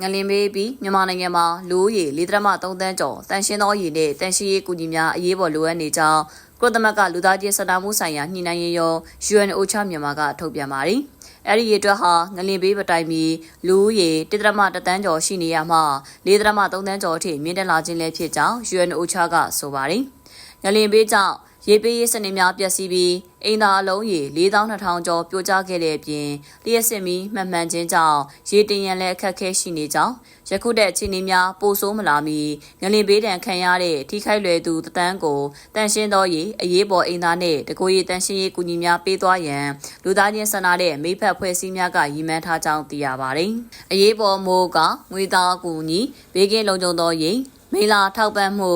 ငလင်မေးပြီးမြန်မာနိုင်ငံမှာလူဦးရေ၄ .3 တန်းကျော်တန်ရှင်းသောရည်နဲ့တန်ရှင်းရေးကူညီများအရေးပေါ်လိုအပ်နေကြောင်းကုလသမဂ္ဂလူသားချင်းစတာမှုဆိုင်ရာညှိနှိုင်းရေးရော UNOCHA မြန်မာကထုတ်ပြန်ပါတယ်။အဲ့ဒီရေအတွက်ဟာငလင်ဘေးပတိုင်မီလူဦးရေ1.1တန်းကျော်ရှိနေရမှ4.3တန်းကျော်အထိမြင့်တက်လာခြင်းလည်းဖြစ်ကြောင်း UNOCHA ကဆိုပါတယ်။ငလင်ဘေးကြောင့် ရေပေးရေးစနစ်များပျက်စီးပြီးအိမ်သာအလုံးရေ4200ကျော်ပြိုကျခဲ့တဲ့အပြင်လျှက်စစ်မီမှန်မှန်ချင်းကြောင့်ရေတင်ရန်လည်းအခက်အခဲရှိနေကြောင်းယခုတဲ့အခြေအနေများပိုဆိုးမလာမီငလင်ဘေးဒဏ်ခံရတဲ့ထိခိုက်လွယ်သူတန်းကိုတန်ရှင်းသောရေအရေးပေါ်အိမ်သာနှင့်တကိုယ်ရည်တန်ရှင်းရေးကူညီများပေးသွားရန်လူသားချင်းဆန္ဒတဲ့မိဖက်ဖွဲ့စည်းများကရည်မှန်းထားကြောင်းသိရပါတယ်။အရေးပေါ်မိုးကငွေသားကူညီဘေးကင်းလုံခြုံသောရေမေလာထောက်ပံ့မှု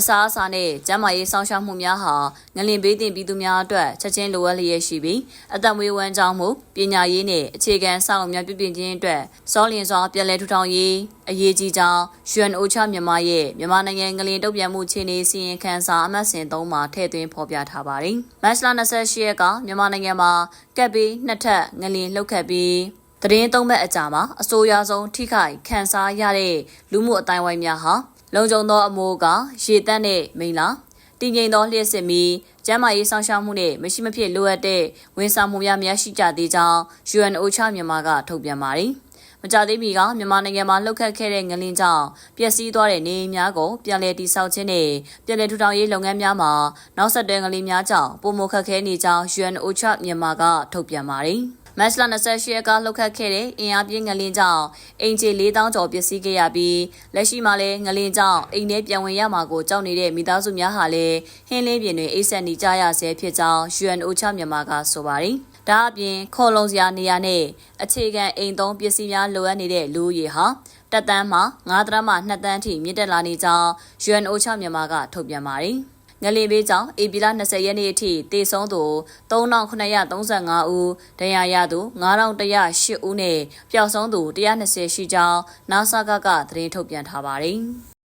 အစားအစာနဲ့ကျန်းမာရေးစောင့်ရှောက်မှုများဟာငလင်ဘေးတင်ပြည်သူများအတွက်ချက်ချင်းလိုအပ်လျက်ရှိပြီးအသက်မွေးဝမ်းကြောင်းမှုပညာရေးနဲ့အခြေခံစောင့်များပြုပြင်ခြင်းအတွက်စောလျင်စွာပြည်လဲထူထောင်ရေးအရေးကြီးကြောင်း UNOCHA မြန်မာရဲ့မြန်မာနိုင်ငံငလင်တုတ်ပြန်မှုခြေနေစီရင်ခန်းစာအမှတ်စဉ်3မှာထည့်သွင်းဖော်ပြထားပါတယ်။မတ်လ28ရက်ကမြန်မာနိုင်ငံမှာကပ်ပြီးနှစ်ထပ်ငလင်လှုပ်ခတ်ပြီးသတင်းသုံးဘက်အကြာမှာအဆိုးရွားဆုံးထိခိုက်ခံစားရတဲ့လူမှုအတိုင်းဝိုင်းများဟာ လုံခြုံသောအမိုးကရေတန့်တဲ့မိန်လာတည်ငြိမ်သောလျှက်စစ်မီကျန်းမာရေးဆောင်ရှောက်မှုနဲ့မရှိမဖြစ်လိုအပ်တဲ့ဝန်ဆောင်မှုများများရှိကြသေးကြောင်း UNOCHA မြန်မာကထုတ်ပြန်ပါတယ်။ မကြသေးမီကမြန်မာနိုင်ငံမှာလှုပ်ခတ်ခဲ့တဲ့ငလင်းကြောင့်ပျက်စီးသွားတဲ့နေအိမ်များကိုပြန်လည်တည်ဆောက်ခြင်းနဲ့ပြန်လည်ထူထောင်ရေးလုပ်ငန်းများမှာနောက်ဆက်တွဲငလင်းများကြောင့်ပုံမခက်ခဲနေကြောင်း UNOCHA မြန်မာကထုတ်ပြန်ပါတယ်။မတ်လ28ရက်ကလှုပ်ခတ်ခဲ့တဲ့အင်အားပြင်းငလင်းကြောင့်အင်ဂျီ4000ကျော်ပျက်စီးခဲ့ရပြီးလက်ရှိမှာလည်းငလင်းကြောင့်အိမ်ထဲပြန်ဝင်ရမှာကိုကြောက်နေတဲ့မိသားစုများဟာလည်းဟင်းလင်းပြင်တွေအိတ်ဆက်နေကြရဆဲဖြစ်ကြောင်း UNOCHA မြန်မာကဆိုပါတယ်။ ဒါအပြင်ခေါ်လုံစရာနေရာနဲ့အခြေခံအိမ်သုံးပစ္စည်းများလိုအပ်နေတဲ့လူဦးရေဟာတက်တန်းမှာ9တန်းမှ2တန်းထိမြင့်တက်လာနေကြောင်း UNOCHA မြန်မာကထုတ်ပြန်ပါတယ်။ငလင်ဘေးကြောင့်ဧပြီလ20ရက်နေ့အထိတေဆုံးသူ3935ဦး၊ဒဏ်ရာရသူ9108ဦးနဲ့ပျောက်ဆုံးသူ120ရှိကြောင်း NASA ကသတင်းထုတ်ပြန်ထားပါတယ်။